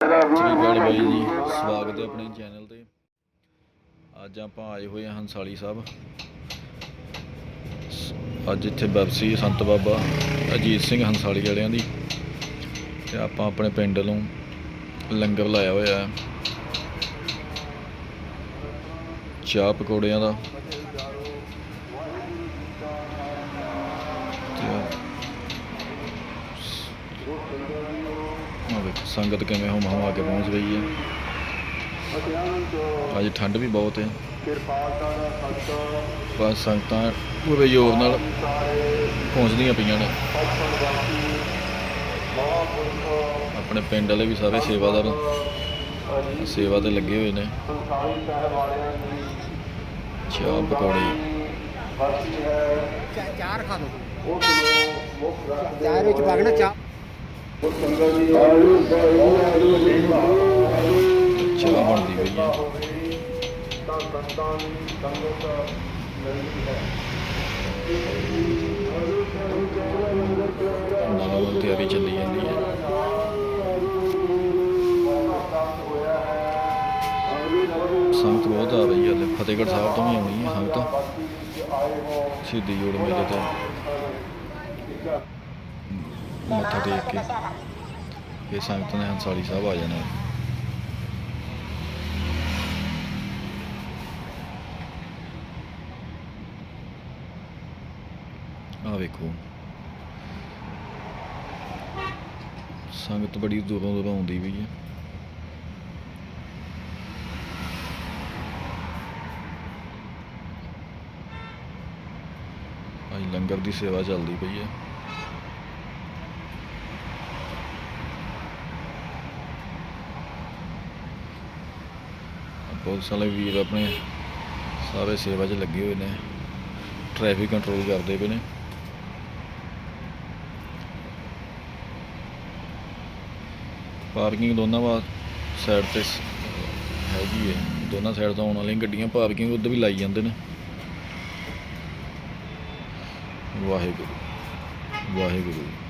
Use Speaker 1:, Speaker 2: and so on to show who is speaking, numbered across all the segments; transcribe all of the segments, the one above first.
Speaker 1: ਸਤਿ ਬਾਈ ਜੀ। ਸਵਾਗਤ ਹੈ ਆਪਣੇ ਚੈਨਲ ਤੇ। ਅੱਜ ਆਪਾਂ ਆਏ ਹੋਏ ਹਾਂ ਹੰਸਾਲੀ ਸਾਹਿਬ। ਅੱਜ ਇੱਥੇ ਬਰਸੀ ਸੰਤ ਬਾਬਾ ਅਜੀਤ ਸਿੰਘ ਹੰਸਾਲੀ ਵਾਲਿਆਂ ਦੀ। ਤੇ ਆਪਾਂ ਆਪਣੇ ਪਿੰਡ ਨੂੰ ਲੰਗਰ ਲਾਇਆ ਹੋਇਆ ਹੈ। ਚਾਹ ਪਕੌੜਿਆਂ ਦਾ ਤੇ ਆ ਵੇਖੋ ਸੰਗਤ ਕਿਵੇਂ ਹੁਮ ਹੁਮਾ ਕੇ ਪਹੁੰਚ ਗਈ ਹੈ? ਅੱਜ ਠੰਡ ਵੀ ਬਹੁਤ ਹੈ। ਪਰ ਸੰਗਤਾਂ ਪੂਰੇ ਜ਼ੋਰ ਨਾਲ ਪਹੁੰਚਦੀਆਂ ਪਈਆਂ ਨੇ। ਆਪਣੇ ਪਿੰਡ ਵਾਲੇ ਵੀ ਸਾਰੇ ਸੇਵਾਦਾਰ ਸੇਵਾ ਤੇ ਲੱਗੇ ਹੋਏ ਨੇ। ਚਾਹ, ਪਕੌੜੇ।
Speaker 2: ਚਾ- ਚਾਰ ਖਾ ਦੋ। ਚਾਰ ਵਿੱਚ ਪਾਗਣਾ ਚਾ
Speaker 1: ਚਾਹ ਬਣਦੀ ਪਈ ਹੈ ਨਾਲ ਤਿਆਰੀ ਚੱਲੀ ਜਾਂਦੀ ਹੈ ਸੰਗਤ ਬਹੁਤ ਆ ਰਹੀ ਹੈ ਫਤਿਹਗੜ੍ਹ ਸਾਹਿਬ ਤੋਂ ਵੀ ਆਉਣੀ ਹੈ ਸੰਗਤ ਸ਼ਹੀਦੀ ਜੋੜ ਮੇਲੇ ਤੋਂ ਮੱਥਾ ਟੇਕ ਕੇ। ਇਹ ਸੰਗਤ ਨੇ ਹੰਸਾਲੀ ਸਾਹਿਬ ਆ ਜਾਣਾ। ਹੈ। ਵੇਖੋ। ਸੰਗਤ ਬੜੀ ਦੂਰੋਂ ਦੂਰੋਂ ਆਉਂਦੀ ਵੀ ਹੈ। ਲੰਗਰ ਦੀ ਸੇਵਾ ਚੱਲਦੀ ਪਈ ਹੈ। ਪੁਲਿਸ ਵਾਲੇ ਵੀਰ ਆਪਣੇ ਸਾਰੇ ਸੇਵਾ 'ਚ ਲੱਗੇ ਹੋਏ ਨੇ। ਟ੍ਰੈਫਿਕ ਕੰਟਰੋਲ ਕਰਦੇ ਪਏ ਨੇ। ਪਾਰਕਿੰਗ ਦੋਨਾਂ ਵਾ ਸਾਈਡ ਤੇ ਸ- ਹੈਗੀ ਹੈ ਦੋਨਾਂ ਸਾਈਡ ਤੋਂ ਆਉਣ ਵਾਲੀਆਂ ਗੱਡੀਆਂ ਪਾਰਕਿੰਗ ਉੱਧਰ ਵੀ ਲਾਈ ਜਾਂਦੇ ਨੇ। ਵਾਹਿਗੁਰੂ ਵਾਹਿਗੁਰੂ।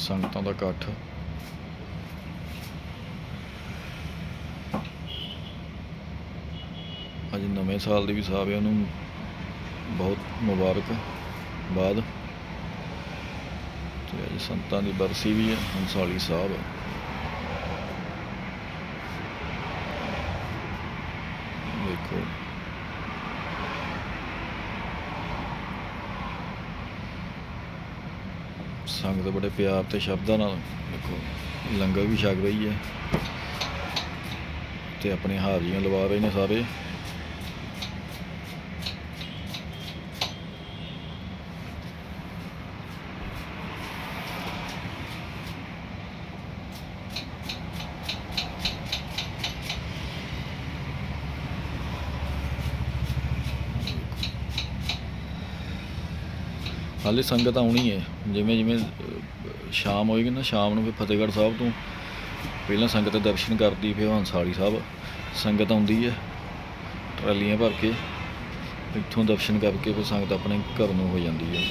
Speaker 1: ਸੰਗਤਾਂ ਦਾ ਇਕੱਠ। ਅੱਜ ਨਵੇਂ ਸਾਲ ਦੀ ਵੀ ਸਾਰਿਆਂ ਨੂੰ ਬਹੁਤ ਮੁਬਾਰਕ ਬਾਦ ਤੇ ਅੱਜ ਸੰਤਾਂ ਦੀ ਬਰਸੀ ਵੀ ਹੈ, ਹੰਸਾਲੀ ਸਾਹਿਬ। ਦੇਖੋ। ਸੰਗਤ ਬੜੇ ਪਿਆਰ ਤੇ ਸ਼ਬਦਾਂ ਨਾਲ। ਦੇਖੋ, ਲੰਗਰ ਵੀ ਛਕ ਰਹੀ ਹੈ। ਤੇ ਆਪਣੇ ਹਾਜ਼ਰੀਆਂ ਲਵਾ ਰਹੇ ਨੇ ਸਾਰੇ। ਹਾਲੇ ਸੰਗਤ ਆਉਣੀ ਹੈ। ਜਿਵੇਂ ਜਿਵੇਂ ਸ਼ਾਮ ਹੋਏਗੀ ਨਾ, ਸ਼ਾਮ ਨੂੰ ਫਿਰ ਫਤਿਹਗੜ੍ਹ ਸਾਹਿਬ ਤੋਂ ਪਹਿਲਾਂ ਸੰਗਤ ਦੇ ਦਰਸ਼ਨ ਕਰਦੀ, ਫਿਰ ਹੰਸਾਲੀ ਸਾਹਿਬ ਸੰਗਤ ਆਉਂਦੀ ਹੈ, ਟਰਾਲੀਆਂ ਭਰ ਕੇ, ਇੱਥੋਂ ਦਰਸ਼ਨ ਕਰਕੇ ਫਿਰ ਸੰਗਤ ਆਪਣੇ ਘਰ ਨੂੰ ਹੋ ਜਾਂਦੀ ਹੈ।